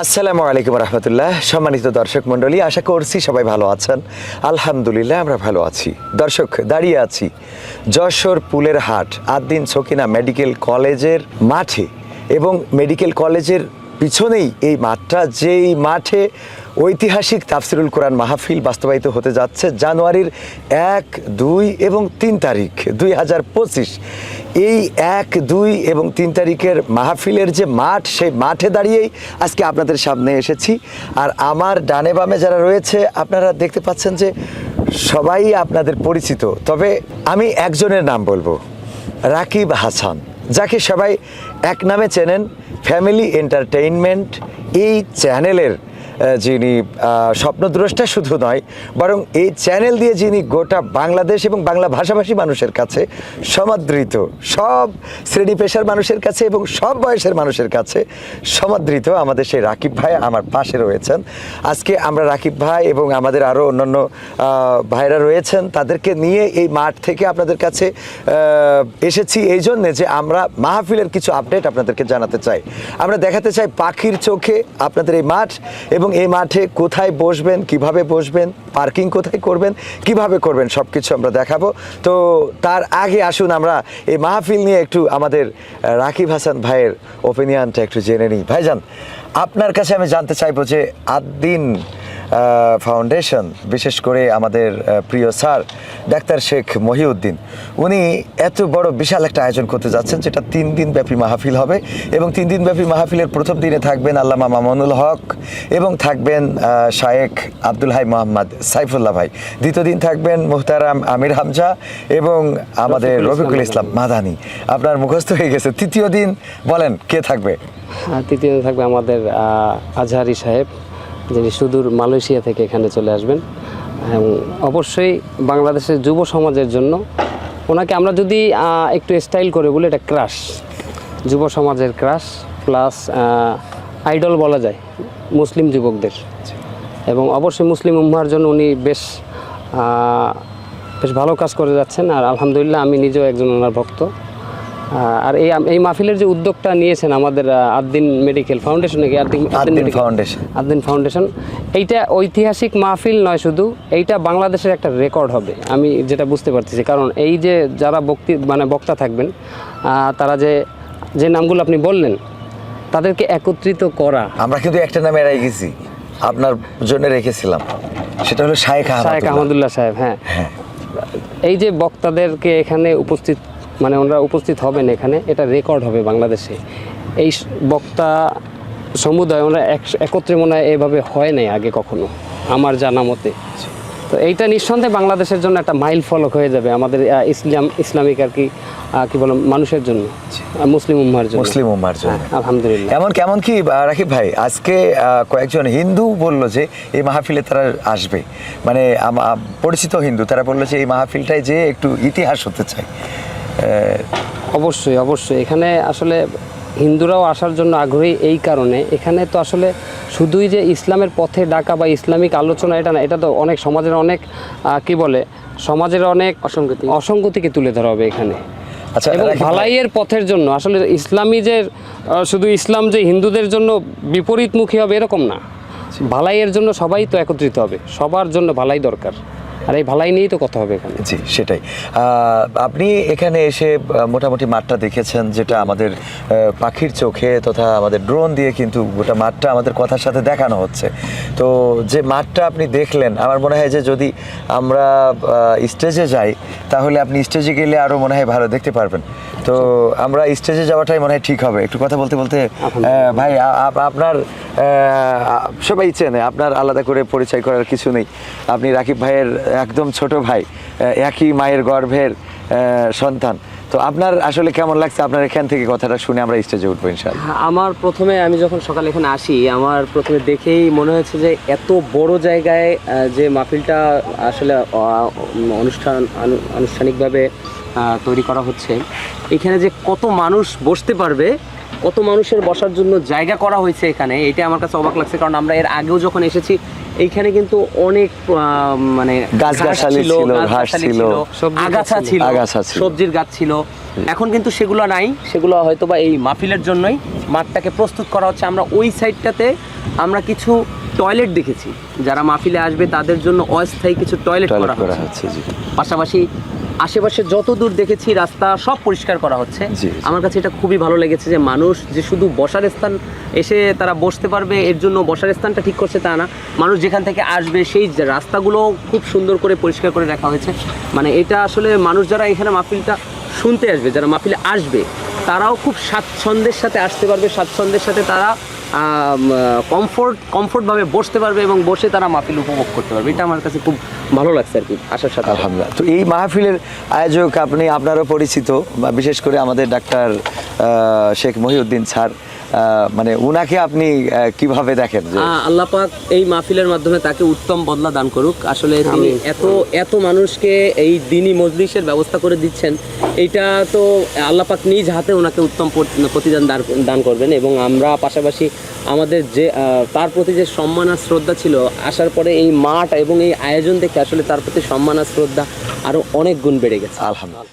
আসসালামু আলাইকুম রহমতুল্লাহ। সম্মানিত দর্শক মণ্ডলী, আশা করছি সবাই ভালো আছেন। আলহামদুলিল্লাহ, আমরা ভালো আছি। দর্শক, দাঁড়িয়ে আছি যশোর পুলের হাট আদ্দিন সকিনা মেডিকেল কলেজের মাঠে এবং মেডিকেল কলেজের পিছনেই এই মাঠটা, যেই মাঠে ঐতিহাসিক তাফসিরুল কোরআন মাহফিল বাস্তবায়িত হতে যাচ্ছে জানুয়ারির এক, দুই এবং তিন তারিখ, দুই হাজার পঁচিশ। এই এক, দুই এবং তিন তারিখের মাহফিলের যে মাঠ, সেই মাঠে দাঁড়িয়েই আজকে আপনাদের সামনে এসেছি। আর আমার ডানে বামে যারা রয়েছে, আপনারা দেখতে পাচ্ছেন যে সবাই আপনাদের পরিচিত। তবে আমি একজনের নাম বলব, রাকিব হাসান, যাকে সবাই এক নামে চেনেন, ফ্যামিলি এন্টারটেইনমেন্ট, এই চ্যানেলের যিনি স্বপ্নদ্রষ্টা শুধু নয়, বরং এই চ্যানেল দিয়ে যিনি গোটা বাংলাদেশ এবং বাংলা ভাষাভাষী মানুষের কাছে সমাদৃত, সব শ্রেণি পেশার মানুষের কাছে এবং সব বয়সের মানুষের কাছে সমাদৃত আমাদের সেই রাকিব ভাই আমার পাশে রয়েছেন। আজকে আমরা রাকিব ভাই এবং আমাদের আরও অন্যান্য ভাইরা রয়েছেন। তাদেরকে নিয়ে এই মাঠ থেকে আপনাদের কাছে এসেছি এই জন্যে যে আমরা মাহফিলের কিছু আপডেট আপনাদেরকে জানাতে চাই। আমরা দেখাতে চাই পাখির চোখে আপনাদের এই মাঠ এবং এই মাঠে কোথায় বসবেন, কীভাবে বসবেন, পার্কিং কোথায় করবেন, কীভাবে করবেন সব কিছু আমরা দেখাবো। তো তার আগে আসুন আমরা এই মাহফিল নিয়ে একটু আমাদের রাকিব হাসান ভাইয়ের ওপিনিয়নটা একটু জেনে নিই। ভাইজান, আপনার কাছে আমি জানতে চাইব যে আদ্দিন ফাউন্ডেশন বিশেষ করে আমাদের প্রিয় স্যার ডাক্তার শেখ মহিউদ্দিন। উনি এত বড় বিশাল একটা আয়োজন করতে যাচ্ছেন যেটা তিন দিন ব্যাপী মাহফিল হবে এবং তিন দিন ব্যাপী মাহফিলের প্রথম দিনে থাকবেন আল্লামা মামুনুল হক এবং থাকবেন শায়েখ আব্দুল হাই মোহাম্মদ সাইফুল্লাহ ভাই। দ্বিতীয় দিন থাকবেন মুহতারাম আমির হামজা এবং আমাদের রফিকুল ইসলাম মাদানি। আপনার মুখস্থ হয়ে গেছে। তৃতীয় দিন বলেন কে থাকবে? আর তৃতীয় থাকবে আমাদের আজহারি সাহেব। যিনি সুদূর মালয়েশিয়া থেকে এখানে চলে আসবেন, এবং অবশ্যই বাংলাদেশের যুব সমাজের জন্য ওনাকে আমরা যদি একটু স্টাইল করে বলি, এটা ক্রাশ যুব সমাজের ক্রাশ প্লাস আইডল বলা যায়, মুসলিম যুবকদের। এবং অবশ্যই মুসলিম উম্মার জন্য উনি বেশ বেশ ভালো কাজ করে যাচ্ছেন। আর আলহামদুলিল্লাহ, আমি নিজেও একজন ওনার ভক্ত। আর এই এই মাহফিলের যে উদ্যোগটা নিয়েছেন আমাদের আহ, আদ্দিন মেডিকেল ফাউন্ডেশন নাকি? আদ্দিন ফাউন্ডেশন। আদ্দিন ফাউন্ডেশন। এইটা ঐতিহাসিক মাহফিল নয় শুধু এইটা বাংলাদেশের একটা রেকর্ড হবে। আমি যেটা বুঝতে পারতেছি কারণ এই যে যারা বক্তি মানে বক্তা থাকবেন তারা যে যে নামগুলো আপনি বললেন তাদেরকে একত্রিত করা। আমরা কিন্তু একটা নামে এড়াই গেছি আপনার জন্য রেখেছিলাম। সেটা হলো শায়েখ আহমদুল্লাহ। আহমদুল্লাহ সাহেব হ্যাঁ। এই যে বক্তাদেরকে এখানে উপস্থিত মানে ওনারা উপস্থিত হবেন এখানে এটা রেকর্ড হবে বাংলাদেশে। এই বক্তা সমুদায় ওনারা এক- একত্রে মনে হয় এভাবে হয় নাই আগে কখনো আমার জানা মতে। তো এইটা নিঃসন্দেহে বাংলাদেশের জন্য একটা মাইল ফলক হয়ে যাবে আমাদের ইসলাম ইসলামিক আর কি কি বলে মানুষের জন্য মুসলিম উম্মার জন্য। মুসলিম উম্মার জন্য। হ্যাঁ, আলহামদুলিল্লাহ। এমন কেমন কি রাকিব ভাই আজকে কয়েকজন হিন্দু বলল যে এই মাহফিলে তারা আসবে। মানে পরিচিত হিন্দু তারা বলল যে এই মাহফিলটায় যে একটু ইতিহাস হতে চায়। অবশ্যই অবশ্যই। এখানে আসলে হিন্দুরাও আসার জন্য আগ্রহী এই কারণে। এখানে তো আসলে শুধুই যে ইসলামের পথে ডাকা বা ইসলামিক আলোচনা এটা না এটা তো অনেক সমাজের অনেক কি বলে সমাজের অনেক অসঙ্গতি। অসঙ্গতিকে তুলে ধরা হবে এখানে। আচ্ছা, এবং ভালাইয়ের পথের জন্য আসলে ইসলামী যে শুধু ইসলাম যে হিন্দুদের জন্য বিপরীতমুখী হবে এরকম না। ভালাইয়ের জন্য সবাই তো একত্রিত হবে সবার জন্য ভালাই দরকার। আর এই ভালাই নিয়েই তো কথা হবে এখানে। জি সেটাই। আপনি এখানে এসে মোটামুটি মাঠটা দেখেছেন যেটা আমাদের পাখির চোখে তথা আমাদের ড্রোন দিয়ে কিন্তু গোটা মাঠটা আমাদের কথার সাথে দেখানো হচ্ছে। তো যে মাঠটা আপনি দেখলেন আমার মনে হয় যে যদি আমরা স্টেজে যাই তাহলে আপনি স্টেজে গেলে আরও মনে হয় ভালো দেখতে পারবেন। তো আমরা স্টেজে যাওয়াটাই মনে হয় ঠিক হবে। একটু কথা বলতে বলতে ভাই আপ- আপনার সবাই চেনে আপনার আলাদা করে পরিচয় করার কিছু নেই। আপনি রাকিব ভাইয়ের একদম ছোট ভাই একই মায়ের গর্ভের সন্তান। তো আপনার আসলে কেমন লাগছে? আপনার এখান থেকে কথাটা শুনে আমরা স্টেজে উঠবো ইনশাল্লাহ হ্যাঁ, আমার প্রথমে আমি যখন সকালে এখানে আসি আমার প্রথমে দেখেই মনে হয়েছে যে এত বড় জায়গায় যে মাহফিলটা আসলে অনুষ্ঠান আনুষ্ঠানিকভাবে তৈরি করা হচ্ছে। এখানে যে কত মানুষ বসতে পারবে কত মানুষের বসার জন্য জায়গা করা হয়েছে এখানে এটা আমার কাছে অবাক লাগছে। কারণ আমরা এর আগেও যখন এসেছি এইখানে কিন্তু অনেক আহ, মানে গাছগাছালি ছিল, ঘাস ছিল, সবজির আগাছা গাছ ছিল। সবজির গাছ এখন কিন্তু সেগুলো নাই সেগুলো হয়তো বা এই মাহফিলের জন্যই মাঠটাকে প্রস্তুত করা হচ্ছে। আমরা ওই সাইডটাতে আমরা কিছু টয়লেট দেখেছি। যারা মাহফিলে আসবে তাদের জন্য অস্থায়ী কিছু টয়লেট করা হচ্ছে। পাশাপাশি আশেপাশে যত দূর দেখেছি রাস্তা সব পরিষ্কার করা হচ্ছে। আমার কাছে এটা খুবই ভালো লেগেছে যে মানুষ যে শুধু বসার স্থান এসে তারা বসতে পারবে এর জন্য বসার স্থানটা ঠিক করছে তা না। মানুষ যেখান থেকে আসবে সেই রাস্তাগুলো খুব সুন্দর করে পরিষ্কার করে রাখা হয়েছে। মানে এটা আসলে মানুষ যারা এখানে মাহফিলটা শুনতে আসবে যারা মাহফিলে আসবে তারাও খুব স্বাচ্ছন্দ্যের সাথে আসতে পারবে স্বাচ্ছন্দ্যের সাথে তারা কমফোর্ট কমফোর্টভাবে বসতে পারবে এবং বসে তারা মাহফিল উপভোগ করতে পারবে। এটা আমার কাছে খুব ভালো লাগছে আর কি আসার সাথে। আলহামদুলিল্লাহ। তো এই মাহফিলের আয়োজক আপনি, আপনারও পরিচিত, বা বিশেষ করে আমাদের ডাক্তার শেখ মহিউদ্দিন স্যার মানে উনাকে আপনি কীভাবে দেখেন আল্লাহ পাক এই মাহফিলের মাধ্যমে তাকে উত্তম বদলা দান করুক। আসলে তিনি এত এত মানুষকে এই দিনী মজলিসের ব্যবস্থা করে দিচ্ছেন। এইটা তো আল্লাহ পাক নিজ হাতে ওনাকে উত্তম প্রতিদান দান- করবেন এবং আমরা পাশাপাশি আমাদের যে তার প্রতি যে সম্মান আর শ্রদ্ধা ছিল আসার পরে এই মাঠ এবং এই আয়োজন দেখে আসলে তার প্রতি সম্মান আর শ্রদ্ধা আরও অনেক গুণ বেড়ে গেছে। আলহামদুলিল্লাহ।